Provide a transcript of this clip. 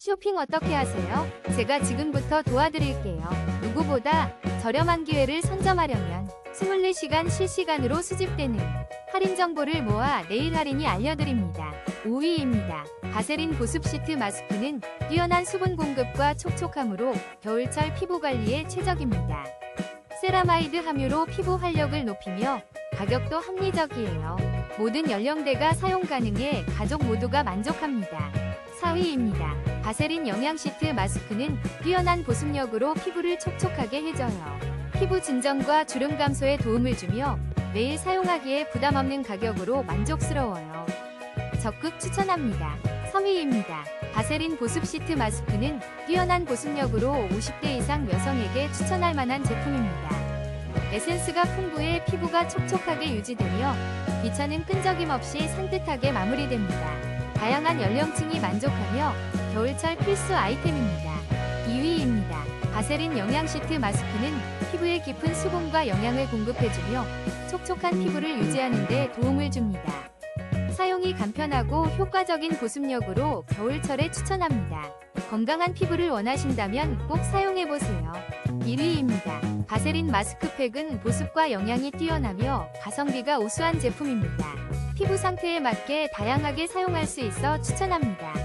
쇼핑 어떻게 하세요? 제가 지금부터 도와드릴게요. 누구보다 저렴한 기회를 선점하려면 24시간 실시간으로 수집되는 할인 정보를 모아 내일 할인이 알려드립니다. 5위입니다. 바세린 보습 시트 마스크는 뛰어난 수분 공급과 촉촉함으로 겨울철 피부 관리에 최적입니다. 세라마이드 함유로 피부 활력을 높이며 가격도 합리적이에요. 모든 연령대가 사용 가능해 가족 모두가 만족합니다. 4위입니다. 바세린 영양 시트 마스크는 뛰어난 보습력으로 피부를 촉촉하게 해줘요. 피부 진정과 주름 감소에 도움을 주며 매일 사용하기에 부담 없는 가격으로 만족스러워요. 적극 추천합니다. 3위입니다. 바세린 보습 시트 마스크는 뛰어난 보습력으로 50대 이상 여성에게 추천할 만한 제품입니다. 에센스가 풍부해 피부가 촉촉하게 유지되며 비차는 끈적임 없이 산뜻하게 마무리됩니다. 다양한 연령층이 만족하며 겨울철 필수 아이템입니다. 2위입니다. 바세린 영양 시트 마스크는 피부에 깊은 수분과 영양을 공급해주며 촉촉한 피부를 유지하는 데 도움을 줍니다. 사용이 간편하고 효과적인 보습력으로 겨울철에 추천합니다. 건강한 피부를 원하신다면 꼭 사용해보세요. 1위입니다. 바세린 마스크팩은 보습과 영양이 뛰어나며 가성비가 우수한 제품입니다. 피부 상태에 맞게 다양하게 사용할 수 있어 추천합니다.